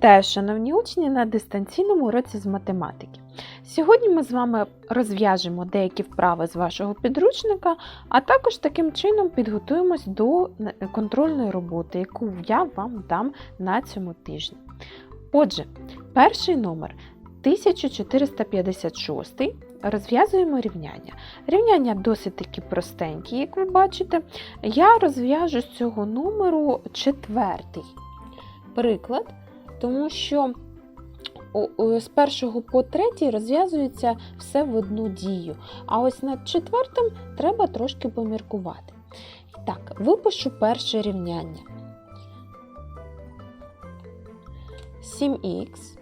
Вітаю, шановні учні, на дистанційному уроці з математики. Сьогодні ми з вами розв'яжемо деякі вправи з вашого підручника, а також таким чином підготуємось до контрольної роботи, яку я вам дам на цьому тижні. Отже, перший номер 1456. Розв'язуємо рівняння. Рівняння досить таки простенькі, як ви бачите. Я розв'яжу з цього номеру четвертий приклад, тому що з першого по третій розв'язується все в одну дію. А ось над четвертим треба трошки поміркувати. І так, випишу перше рівняння. 7х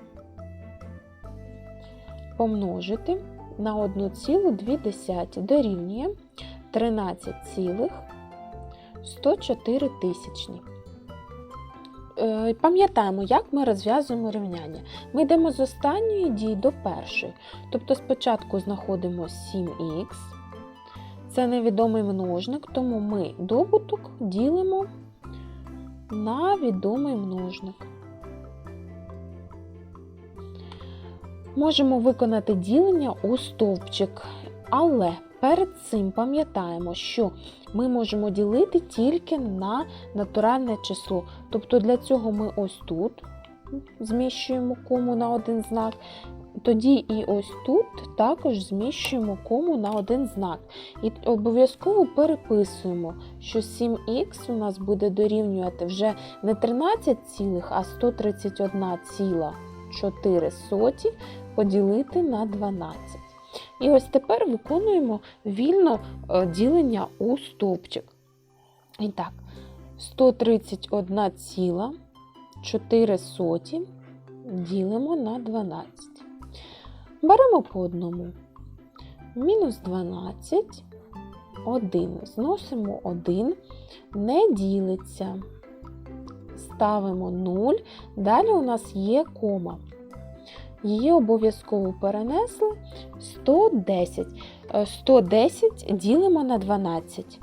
помножити на 1,2 дорівнює 13,104 тисячні. Е, Пам'ятаємо, як ми розв'язуємо рівняння. Ми йдемо з останньої дії до першої. Тобто спочатку знаходимо 7х, це невідомий множник, тому ми добуток ділимо на відомий множник. Можемо виконати ділення у стовпчик, але перед цим пам'ятаємо, що ми можемо ділити тільки на натуральне число. Тобто для цього ми ось тут зміщуємо кому на один знак. Тоді і ось тут також зміщуємо кому на один знак. І обов'язково переписуємо, що 7х у нас буде дорівнювати вже не 13, цілих, а 131,4 поділити на 12. І ось тепер виконуємо вільно е, ділення у стовпчик. І так, 131,4 ділимо на 12. Беремо по одному. Мінус 12, 1. Зносимо 1, не ділиться. Ставимо 0. Далі у нас є кома. Її обов'язково перенесли 110. Е, 110 ділимо на 12.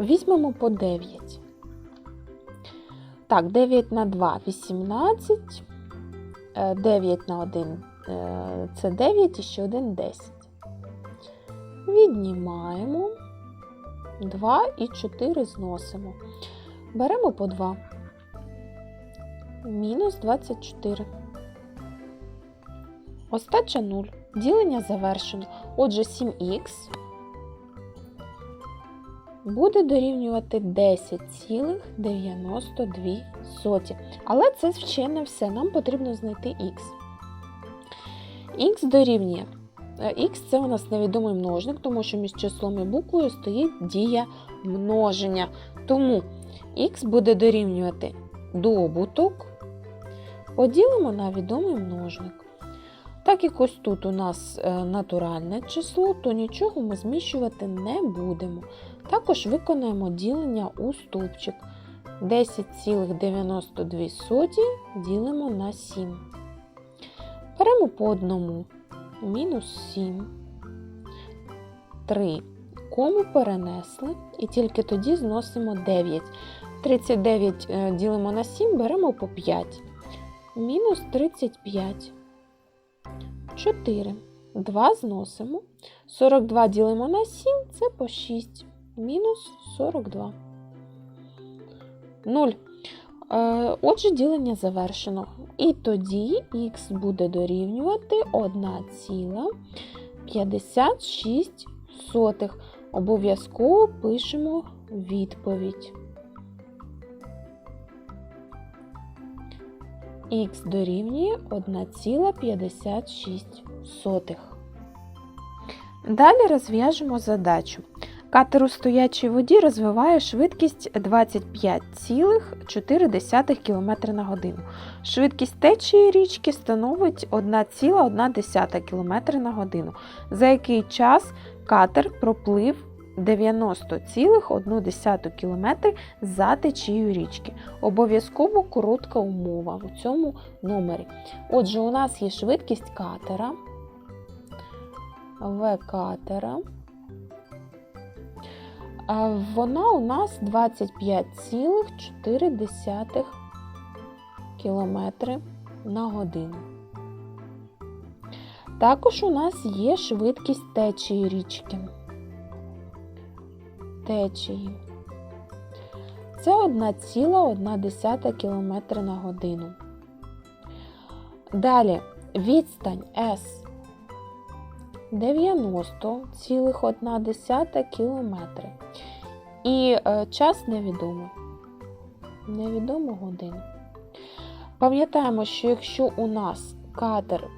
Візьмемо по 9. Так, 9 на 2 18. Е, 9 на 1 е, це 9 і ще 1 10. Віднімаємо 2 і 4 зносимо. Беремо по 2. Мінус 24. Остача 0. Ділення завершено. Отже, 7х буде дорівнювати 10,92. Але це ще не все. Нам потрібно знайти х. х дорівнює. Х це у нас невідомий множник, тому що між числом і буквою стоїть дія множення. Тому х буде дорівнювати добуток. Поділимо на відомий множник. Так як ось тут у нас е, натуральне число, то нічого ми зміщувати не будемо. Також виконаємо ділення у стовпчик. 10,92 ділимо на 7. Беремо по одному. Мінус 7. 3. Кому перенесли, і тільки тоді зносимо 9. 39 е, ділимо на 7, беремо по 5. Мінус 35. 4. 2 зносимо. 42 ділимо на 7, це по 6. Мінус 42. 0. Е, Отже, ділення завершено. І тоді х буде дорівнювати 1,56. Обов'язково пишемо відповідь. Х дорівнює 1,56. Далі розв'яжемо задачу. Катер у стоячій воді розвиває швидкість 25,4 км на годину. Швидкість течії річки становить 1,1 км на годину. За який час катер проплив 90,1 км за течією річки. Обов'язково коротка умова у цьому номері. Отже, у нас є швидкість катера. В катера. Вона у нас 25,4 км на годину. Також у нас є швидкість течії річки. Течії. Це 1,1 км на годину. Далі відстань S 90,1 км. І е, час невідомо. Невідомо годину. Пам'ятаємо, що якщо у нас катер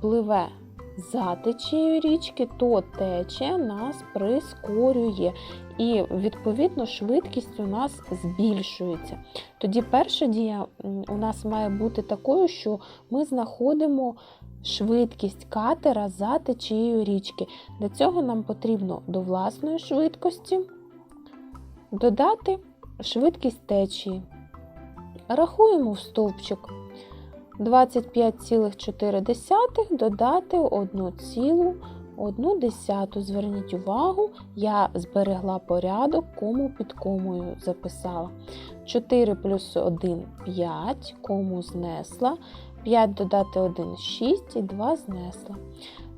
пливе за течією річки, то течія нас прискорює. І, відповідно, швидкість у нас збільшується. Тоді перша дія у нас має бути такою, що ми знаходимо швидкість катера за течією річки. Для цього нам потрібно до власної швидкості додати швидкість течії. Рахуємо в стовпчик. 25,4 додати 1,1. Зверніть увагу, я зберегла порядок, кому під комою записала. 4 плюс 1 5, кому знесла. 5 додати 1 6 і 2 знесла.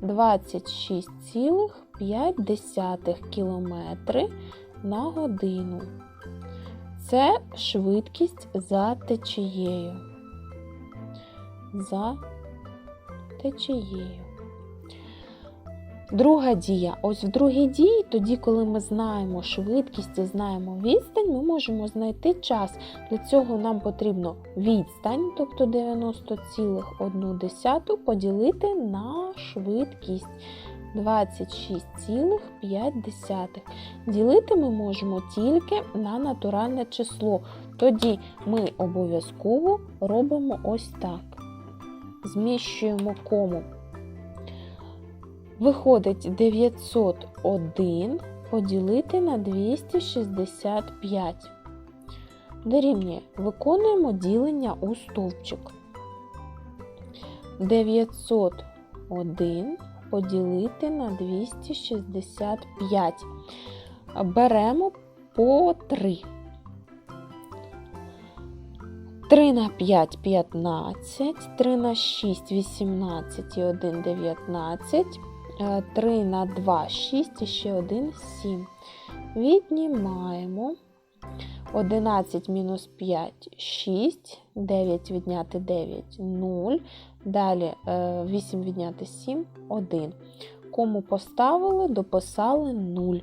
26,5 км на годину. Це швидкість за течією. За течією. Друга дія. Ось в другій дії, тоді, коли ми знаємо швидкість і знаємо відстань, ми можемо знайти час. Для цього нам потрібно відстань, тобто 90,1 поділити на швидкість 26,5. Ділити ми можемо тільки на натуральне число. Тоді ми обов'язково робимо ось так. Зміщуємо кому. Виходить 901 поділити на 265. Дорівнює. Виконуємо ділення у стовпчик. 901 поділити на 265. Беремо по 3. 3 на 5 15, 3 на 6 18 і 1 19, 3 на 2 6 і ще 1 7. Віднімаємо 11 мінус 5 6, 9 відняти 9 0. Далі 8 відняти 7 1. Кому поставили, дописали 0.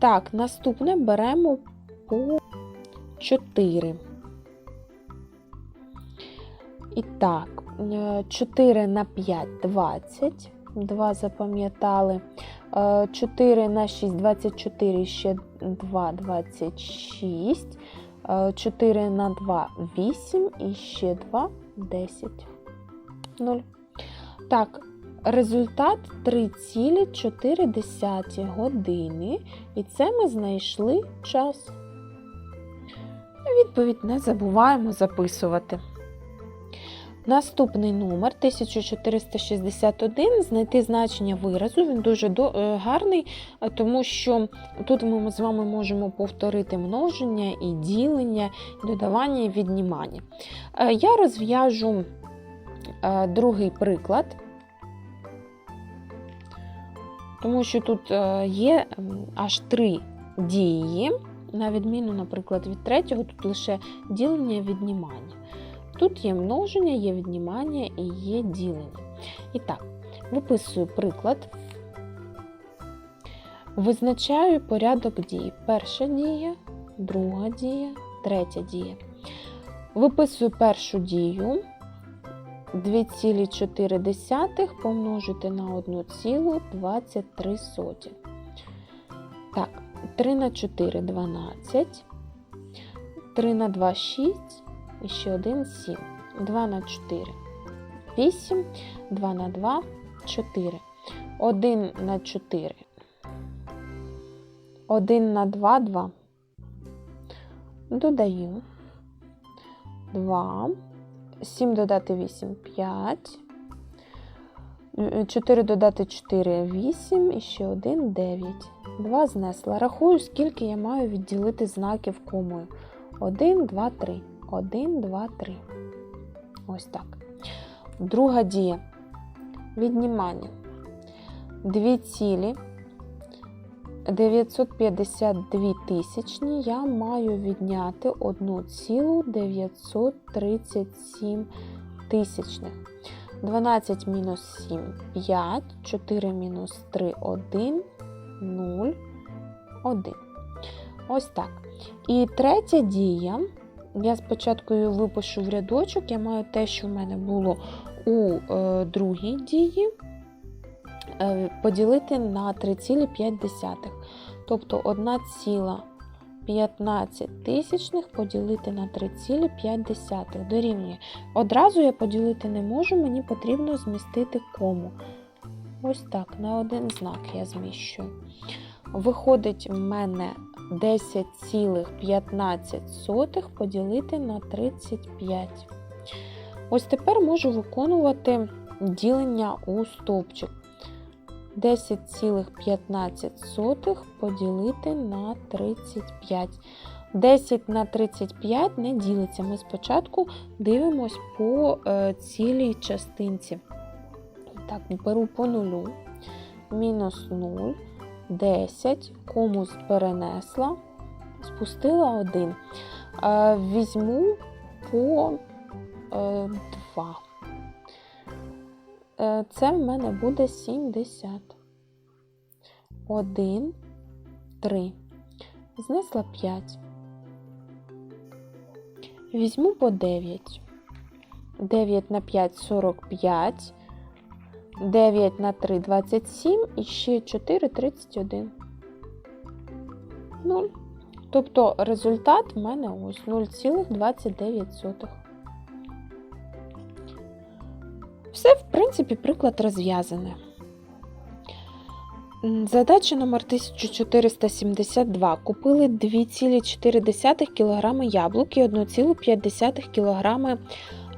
Так, наступне беремо по 4. І так, 4 на 5 20. 2 запам'ятали. 4 на 6 24, ще 2 26. 4 на 2 8 і ще 2 10. 0. Так, результат 3,4 години. І це ми знайшли час. Відповідь не забуваємо записувати. Наступний номер 1461. Знайти значення виразу. Він дуже гарний, тому що тут ми з вами можемо повторити множення і ділення, додавання і віднімання. Я розв'яжу другий приклад, тому що тут є аж три дії, на відміну, наприклад, від третього, тут лише ділення і віднімання. Тут є множення, є віднімання і є ділення. І так, виписую приклад, визначаю порядок дій. Перша дія, друга дія, третя дія. Виписую першу дію 2,4 помножити на 1,23. Так, 3 на 4 12, 3 на 2 6. І ще 1 7. 2 на 4 8, 2 на 2 4. 1 на 4. 1 на 2 2. Додаю 2. 7 додати 8 5. 4 додати 4 8 і ще 1 9. 2 знесла. Рахую, скільки я маю відділити знаків комою. 1, 2, 3. 1, 2, 3. Ось так. Друга дія. Віднімання. 2 цілі 952 тисячні я маю відняти 1,937 тисячних. 12 мінус 7 5, 4 мінус 3 1, 0, 1. Ось так. І третя дія. Я спочатку її випишу в рядочок, я маю те, що в мене було у е, другій дії, е, поділити на 3,5. Тобто 1,15 тисячних поділити на 3,5 дорівнює. Одразу я поділити не можу, мені потрібно змістити кому. Ось так, на один знак я зміщую. Виходить в мене 10,15 поділити на 35. Ось тепер можу виконувати ділення у стовпчик. 10,15 поділити на 35. 10 на 35 не ділиться. Ми спочатку дивимось по е, цілій частинці. Так, беру по нулю, мінус 0, 10, комусь перенесла, спустила 1. Е, візьму по е, 2. Е, це в мене буде 70. 1, 3. Знесла 5. Візьму по 9. 9 на 5 45. 9 на 3 27 і ще 4 31. 0. Тобто результат в мене ось 0,29. Все, в принципі, приклад розв'язаний. Задача номер 1472. Купили 2,4 кг яблук і 1,5 кг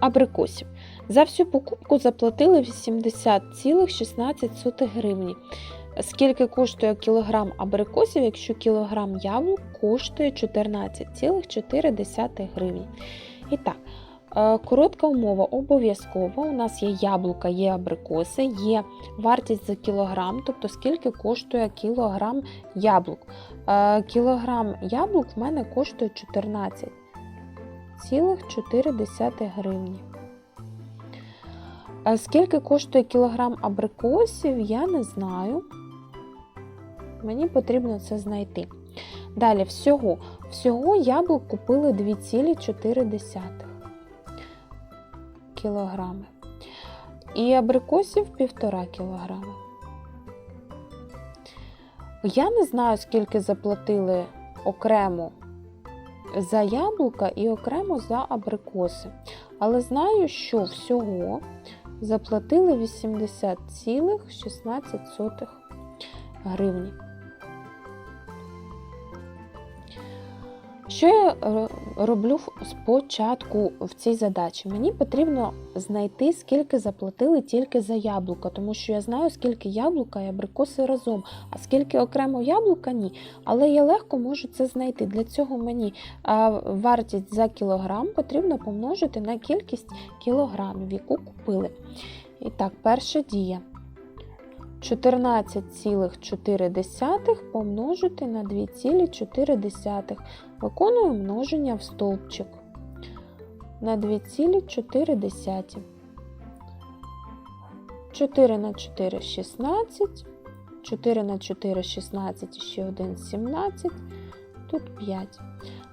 абрикосів. За всю покупку заплатили 80,16 гривні. Скільки коштує кілограм абрикосів, якщо кілограм яблук коштує 14,4 гривні. І так, е, коротка умова обов'язково. У нас є яблука, є абрикоси, є вартість за кілограм, тобто скільки коштує кілограм яблук. Е, Кілограм яблук в мене коштує 14,4 гривні. Скільки коштує кілограм абрикосів, я не знаю. Мені потрібно це знайти. Далі, всього всього яблук купили 2,4 кілограми. І абрикосів 1,5 кілограми. Я не знаю, скільки заплатили окремо за яблука і окремо за абрикоси. Але знаю, що всього заплатили 80,16 гривні. Що я роблю спочатку в цій задачі? Мені потрібно знайти, скільки заплатили тільки за яблука, тому що я знаю, скільки яблука і абрикоси разом, а скільки окремо яблука ні. Але я легко можу це знайти. Для цього мені вартість за кілограм потрібно помножити на кількість кілограмів, яку купили. І так, перша дія. 14,4 помножити на 2,4. Виконую множення в стовпчик на 2,4. 4 на 4 16, 4 на 4 16, ще 1 17, тут 5.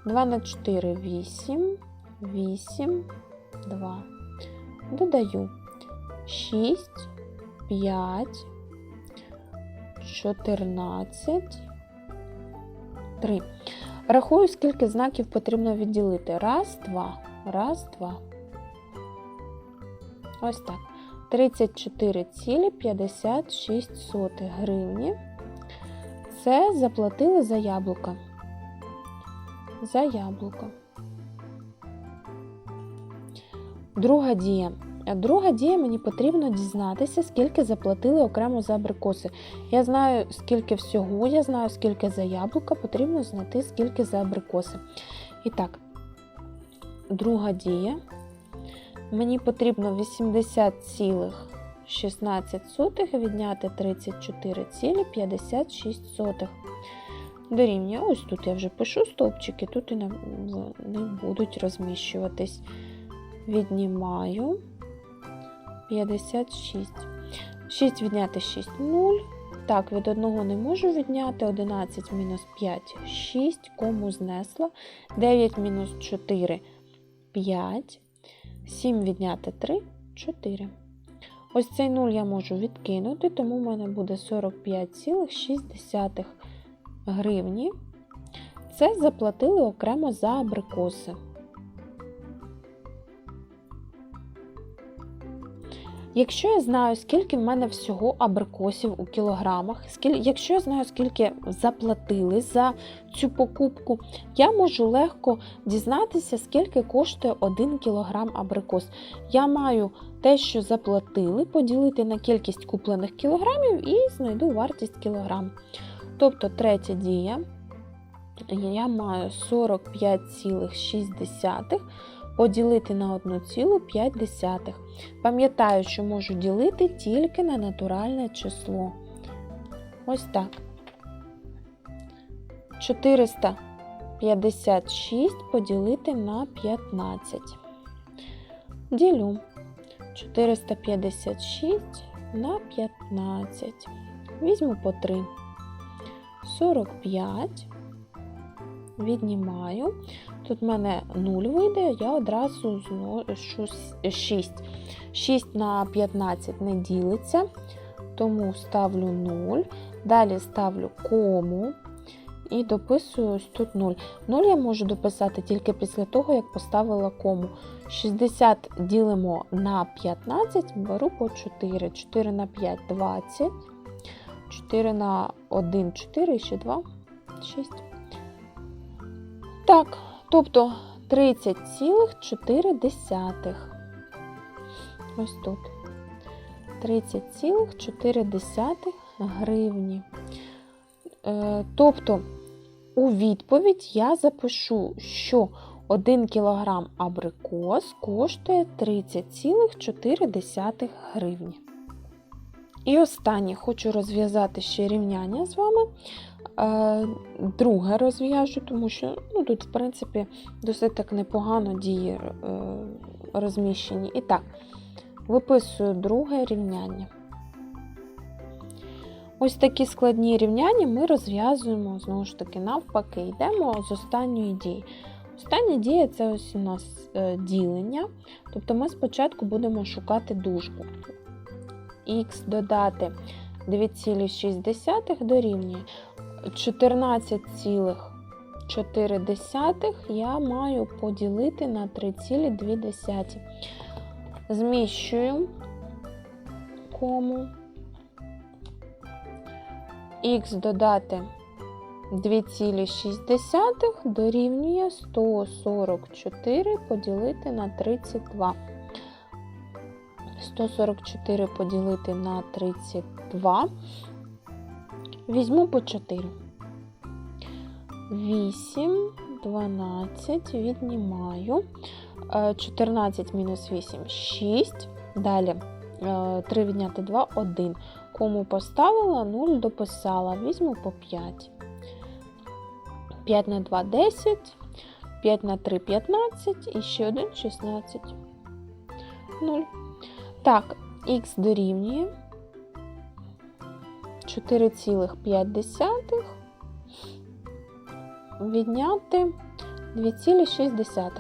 2 на 4 8, 8, 2. Додаю 6, 5, 14, 3. Рахую, скільки знаків потрібно відділити. Раз, два, раз, два. Ось так. 34,56 гривні. Це заплатили за яблука. За яблука. Друга дія. Друга дія мені потрібно дізнатися, скільки заплатили окремо за абрикоси. Я знаю, скільки всього, я знаю, скільки за яблука, потрібно знайти, скільки за абрикоси. І так, друга дія Мені потрібно 80,16 відняти 34,56. Дорівнює. Ось тут я вже пишу стовпчики, тут і не, будуть розміщуватись. Віднімаю 56. 6 відняти 6 0. Так, від одного не можу відняти. 11 мінус 5 6. Кому знесла. 9 мінус 4 5. 7 відняти 3 4. Ось цей 0 я можу відкинути, тому в мене буде 45,6 гривні. Це заплатили окремо за абрикоси. Якщо я знаю, скільки в мене всього абрикосів у кілограмах, якщо я знаю, скільки заплатили за цю покупку, я можу легко дізнатися, скільки коштує 1 кілограм абрикос. Я маю те, що заплатили, поділити на кількість куплених кілограмів і знайду вартість кілограм. Тобто третя дія, я маю 45,6 поділити на 1,5. Пам'ятаю, що можу ділити тільки на натуральне число. Ось так. 456 поділити на 15. Ділю 456 на 15. Візьму по 3. 45. Віднімаю. Тут в мене 0 вийде, я одразу зношу 6. 6 на 15 не ділиться, тому ставлю 0. Далі ставлю кому і дописую ось тут 0. 0 я можу дописати тільки після того, як поставила кому. 60 ділимо на 15, беру по 4. 4 на 5 20. 4 на 1 4 і ще 2 6. Так, тобто 30,4. Ось тут. 30,4 гривні. Е, тобто, у відповідь я запишу, що 1 кг абрикос коштує 30,4 гривні. І останнє хочу розв'язати ще рівняння з вами. Е, Друге розв'яжу, тому що ну, тут, в принципі, досить так непогано дії е, розміщені. І так, виписую друге рівняння. Ось такі складні рівняння ми розв'язуємо знову ж таки навпаки, йдемо з останньої дії. Остання дія це ось у нас е, ділення. Тобто ми спочатку будемо шукати дужку. Х додати 2,6 дорівнює 14,4 я маю поділити на 3,2. Зміщую кому. Х додати 2,6 дорівнює 144 поділити на 32. 144 поділити на 32. Візьму по 4. 8, 12, віднімаю. 14 мінус 8 6. Далі 3 відняти 2, 1. Кому поставила, 0 дописала. Візьму по 5. 5 на 2 10, 5 на 3 15 і ще 1 16. 0. Так, х дорівнює 4,5 відняти 2,6.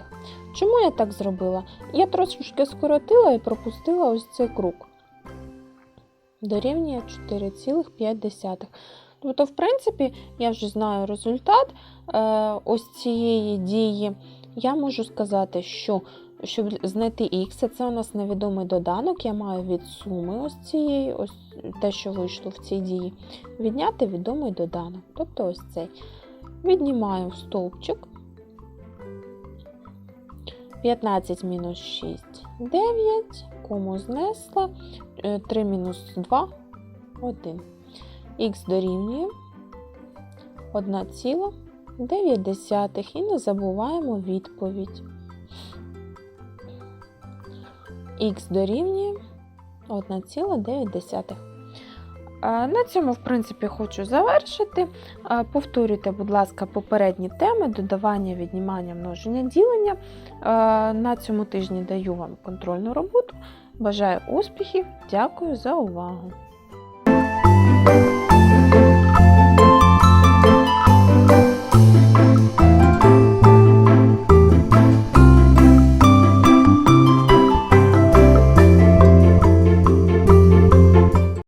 Чому я так зробила? Я трошки скоротила і пропустила ось цей круг. Дорівнює 4,5. Тобто, в принципі, я вже знаю результат е, ось цієї дії. Я можу сказати, що щоб знайти х, це у нас невідомий доданок, я маю від суми ось цієї, ось те, що вийшло в цій дії, відняти відомий доданок. Тобто ось цей. Віднімаю стовпчик. 15 мінус 6 9, кому знесла, 3 мінус 2 1. Х дорівнює 1,9 і не забуваємо відповідь. Х дорівнює 1,9. Е, На цьому, в принципі, хочу завершити. Повторюйте, будь ласка, попередні теми додавання, віднімання, множення, ділення. На цьому тижні даю вам контрольну роботу. Бажаю успіхів, дякую за увагу!